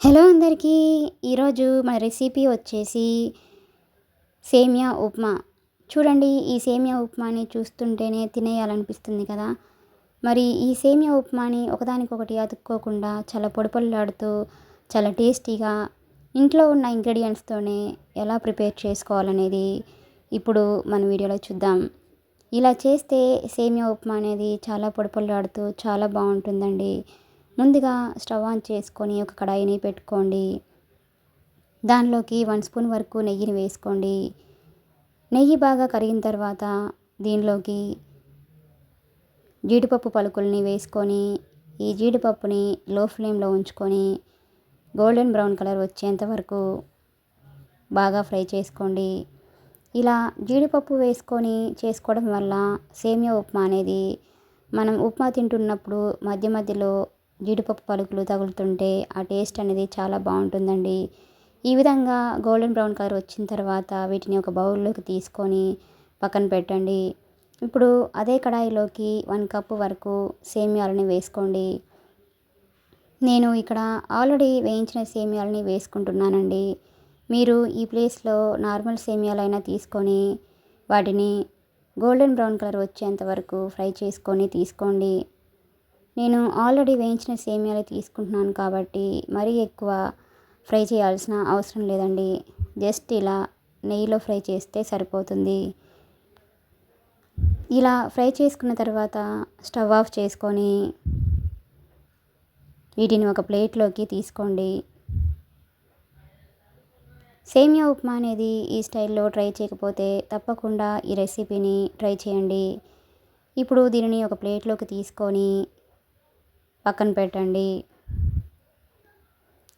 Hello అందరికీ ఈరోజు మన రెసిపీ వచ్చేసి సేమియా ఉప్మా. చూడండి ఈ సేమియా ఉప్మాని చూస్తుంటేనే తినేయాలనిపిస్తుంది కదా. మరి ఈ సేమియా ఉప్మాని ఒకదానికొకటి అతుక్కోకుండా చాలా పొడిపొల్లాడుతూ చాలా టేస్టీగా ఇంట్లో ఉన్న ఇంగ్రీడియంట్స్తోనే ఎలా ప్రిపేర్ చేసుకోవాలనేది ఇప్పుడు మన వీడియోలో చూద్దాం. ఇలా చేస్తే సేమియా ఉప్మా అనేది చాలా పొడిపొల్లాడుతూ చాలా బాగుంటుందండి. ముందుగా స్టవ్ ఆన్ చేసుకొని ఒక కడాయిని పెట్టుకోండి. దానిలోకి వన్ స్పూన్ వరకు నెయ్యిని వేసుకోండి. నెయ్యి బాగా కరిగిన తర్వాత దీనిలోకి జీడిపప్పు పలుకుల్ని వేసుకొని ఈ జీడిపప్పుని లో ఫ్లేమ్లో ఉంచుకొని గోల్డెన్ బ్రౌన్ కలర్ వచ్చేంత వరకు బాగా ఫ్రై చేసుకోండి. ఇలా జీడిపప్పు వేసుకొని చేసుకోవడం వల్ల సేమియా ఉప్మా అనేది మనం ఉప్మా తింటున్నప్పుడు మధ్య మధ్యలో జీడిపప్పు పలుకులు తగులుతుంటే ఆ టేస్ట్ అనేది చాలా బాగుంటుందండి. ఈ విధంగా గోల్డెన్ బ్రౌన్ కలర్ వచ్చిన తర్వాత వీటిని ఒక బౌల్లోకి తీసుకొని పక్కన పెట్టండి. ఇప్పుడు అదే కడాయిలోకి వన్ కప్ వరకు సేమియాలని వేసుకోండి. నేను ఇక్కడ ఆల్రెడీ వేయించిన సేమియాలని వేసుకుంటున్నానండి. మీరు ఈ ప్లేస్లో నార్మల్ సేమియాలైనా తీసుకొని వాటిని గోల్డెన్ బ్రౌన్ కలర్ వచ్చేంత వరకు ఫ్రై చేసుకొని తీసుకోండి. నేను ఆల్రెడీ వేయించిన సేమియాలు తీసుకుంటున్నాను కాబట్టి మరీ ఎక్కువ ఫ్రై చేయాల్సిన అవసరం లేదండి. జస్ట్ ఇలా నెయ్యిలో ఫ్రై చేస్తే సరిపోతుంది. ఇలా ఫ్రై చేసుకున్న తర్వాత స్టవ్ ఆఫ్ చేసుకొని వీటిని ఒక ప్లేట్లోకి తీసుకోండి. సేమియా ఉప్మా అనేది ఈ స్టైల్లో ట్రై చేయకపోతే తప్పకుండా ఈ రెసిపీని ట్రై చేయండి. ఇప్పుడు దీనిని ఒక ప్లేట్లోకి తీసుకొని పక్కన పెట్టండి.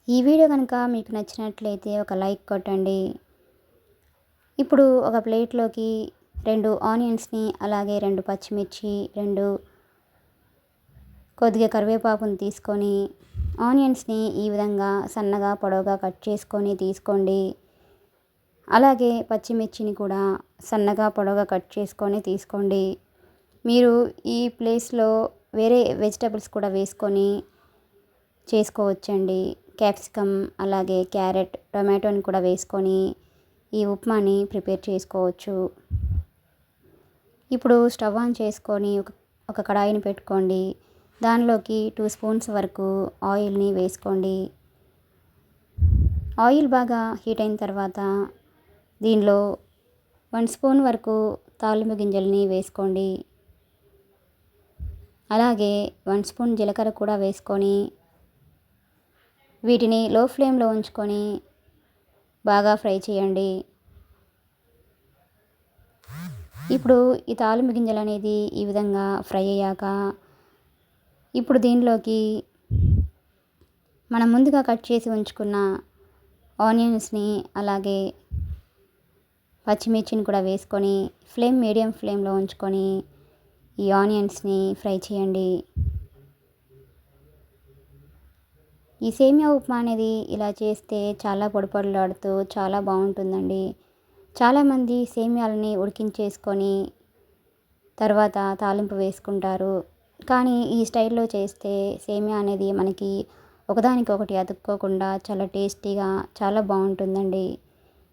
ఈ వీడియో కనుక మీకు నచ్చినట్లయితే ఒక లైక్ కొట్టండి. ఇప్పుడు ఒక ప్లేట్లోకి రెండు ఆనియన్స్ని అలాగే రెండు పచ్చిమిర్చి రెండు కొద్దిగా కరివేపాకుని తీసుకొని ఆనియన్స్ని ఈ విధంగా సన్నగా పొడవుగా కట్ చేసుకొని తీసుకోండి. అలాగే పచ్చిమిర్చిని కూడా సన్నగా పొడవుగా కట్ చేసుకొని తీసుకోండి. మీరు ఈ ప్లేస్లో వేరే వెజిటబుల్స్ కూడా వేసుకొని చేసుకోవచ్చండి. క్యాప్సికమ్ అలాగే క్యారెట్ టొమాటోని కూడా వేసుకొని ఈ ఉప్మాని ప్రిపేర్ చేసుకోవచ్చు. ఇప్పుడు స్టవ్ ఆన్ చేసుకొని ఒక ఒక కడాయిని పెట్టుకోండి. దానిలోకి టూ స్పూన్స్ వరకు ఆయిల్ని వేసుకోండి. ఆయిల్ బాగా హీట్ అయిన తర్వాత దీనిలో వన్ స్పూన్ వరకు తాలింపు గింజల్ని వేసుకోండి. అలాగే వన్ స్పూన్ జీలకర్ర కూడా వేసుకొని వీటిని లో ఫ్లేమ్లో ఉంచుకొని బాగా ఫ్రై చేయండి. ఇప్పుడు ఈ తాలింపు గింజలు అనేది ఈ విధంగా ఫ్రై అయ్యాక ఇప్పుడు దీనిలోకి మనం ముందుగా కట్ చేసి ఉంచుకున్న ఆనియన్స్ని అలాగే పచ్చిమిర్చిని కూడా వేసుకొని ఫ్లేమ్ మీడియం ఫ్లేమ్లో ఉంచుకొని ఈ ఆనియన్స్ని ఫ్రై చేయండి. ఈ సేమియా ఉప్మా అనేది ఇలా చేస్తే చాలా పొడిపొడలాడుతూ చాలా బాగుంటుందండి. చాలామంది సేమియాలని ఉడికించేసుకొని తర్వాత తాలింపు వేసుకుంటారు. కానీ ఈ స్టైల్లో చేస్తే సేమియా అనేది మనకి ఒకదానికొకటి అతుక్కోకుండా చాలా టేస్టీగా చాలా బాగుంటుందండి.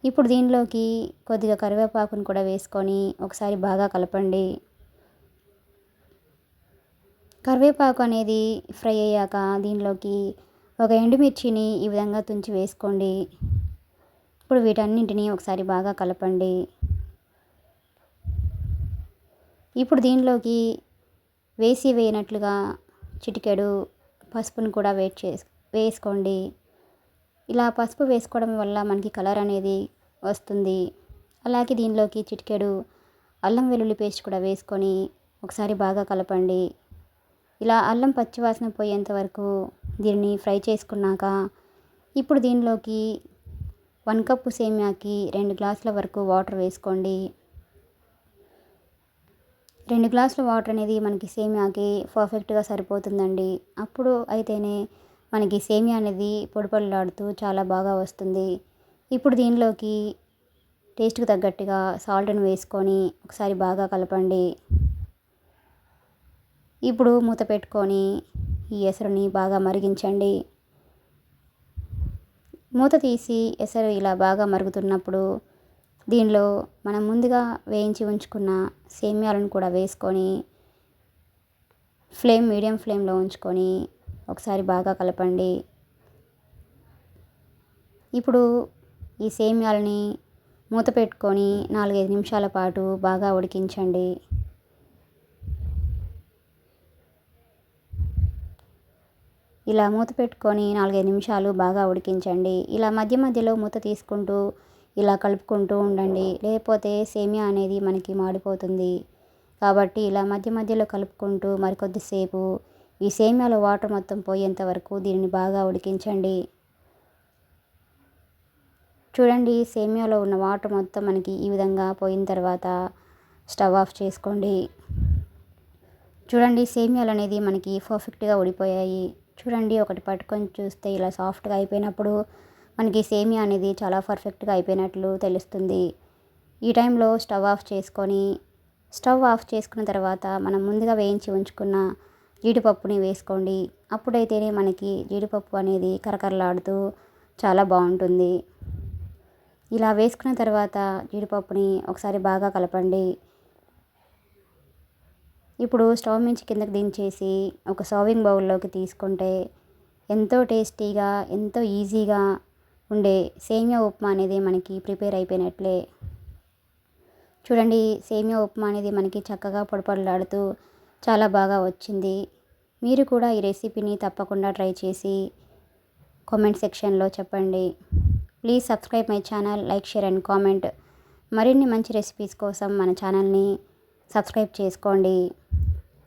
ఇప్పుడు దీనిలోకి కొద్దిగా కరివేపాకును కూడా వేసుకొని ఒకసారి బాగా కలపండి. కరివేపాకు అనేది ఫ్రై అయ్యాక దీనిలోకి ఒక ఎండుమిర్చిని ఈ విధంగా తుంచి వేసుకోండి. ఇప్పుడు వీటన్నింటినీ ఒకసారి బాగా కలపండి. ఇప్పుడు దీనిలోకి వేసి వేయనట్లుగా చిటికెడు పసుపును కూడా వేట్ చేసి వేసుకోండి. ఇలా పసుపు వేసుకోవడం వల్ల మనకి కలర్ అనేది వస్తుంది. అలాగే దీనిలోకి చిటికెడు అల్లం వెల్లుల్లి పేస్ట్ కూడా వేసుకొని ఒకసారి బాగా కలపండి. ఇలా అల్లం పచ్చివాసన పోయేంత వరకు దీన్ని ఫ్రై చేసుకున్నాక ఇప్పుడు దీనిలోకి వన్ కప్పు సేమియాకి రెండు గ్లాసుల వరకు వాటర్ వేసుకోండి. రెండు గ్లాసుల వాటర్ అనేది మనకి సేమియాకి పర్ఫెక్ట్గా సరిపోతుందండి. అప్పుడు అయితేనే మనకి సేమియా అనేది పొడిపొడలాడుతూ చాలా బాగా వస్తుంది. ఇప్పుడు దీనిలోకి టేస్ట్కి తగ్గట్టుగా సాల్ట్ని వేసుకొని ఒకసారి బాగా కలపండి. ఇప్పుడు మూత పెట్టుకొని ఈ ఎసరుని బాగా మరిగించండి. మూత తీసి ఎసరు ఇలా బాగా మరుగుతున్నప్పుడు దీనిలో మనం ముందుగా వేయించి ఉంచుకున్న సేమ్యాలను కూడా వేసుకొని ఫ్లేమ్ మీడియం ఫ్లేమ్లో ఉంచుకొని ఒకసారి బాగా కలపండి. ఇప్పుడు ఈ సేమ్యాలని మూత పెట్టుకొని నాలుగైదు నిమిషాల పాటు బాగా ఉడికించండి. ఇలా మూత పెట్టుకొని నాలుగైదు నిమిషాలు బాగా ఉడికించండి. ఇలా మధ్య మధ్యలో మూత తీసుకుంటూ ఇలా కలుపుకుంటూ ఉండండి. లేకపోతే సేమియా అనేది మనకి మాడిపోతుంది. కాబట్టి ఇలా మధ్య మధ్యలో కలుపుకుంటూ మరికొద్దిసేపు ఈ సేమియాలో వాటర్ మొత్తం పోయేంత వరకు దీనిని బాగా ఉడికించండి. చూడండి సేమియాలో ఉన్న వాటర్ మొత్తం మనకి ఈ విధంగా పోయిన తర్వాత స్టవ్ ఆఫ్ చేసుకోండి. చూడండి సేమియాలు అనేది మనకి పర్ఫెక్ట్గా ఉడిపోయాయి. చూడండి ఒకటి పట్టుకొని చూస్తే ఇలా సాఫ్ట్గా అయిపోయినప్పుడు మనకి సేమియా అనేది చాలా పర్ఫెక్ట్గా అయిపోయినట్లు తెలుస్తుంది. ఈ టైంలో స్టవ్ ఆఫ్ చేసుకొని స్టవ్ ఆఫ్ చేసుకున్న తర్వాత మనం ముందుగా వేయించి ఉంచుకున్న జీడిపప్పుని వేసుకోండి. అప్పుడైతేనే మనకి జీడిపప్పు అనేది కరకరలాడుతూ చాలా బాగుంటుంది. ఇలా వేసుకున్న తర్వాత జీడిపప్పుని ఒకసారి బాగా కలపండి. ఇప్పుడు స్టవ్ నుంచి కిందకి దించేసి ఒక సర్వింగ్ బౌల్లోకి తీసుకుంటే ఎంతో టేస్టీగా ఎంతో ఈజీగా ఉండే సేమియా ఉప్మా అనేది మనకి ప్రిపేర్ అయిపోయినట్లే. చూడండి సేమియా ఉప్మా అనేది మనకి చక్కగా పొడపడలాడుతూ చాలా బాగా వచ్చింది. మీరు కూడా ఈ రెసిపీని తప్పకుండా ట్రై చేసి కామెంట్ సెక్షన్లో చెప్పండి. Please subscribe my channel like share and comment. మరిన్ని మంచి రెసిపీస్ కోసం మన ఛానల్ని సబ్స్క్రైబ్ చేసుకోండి.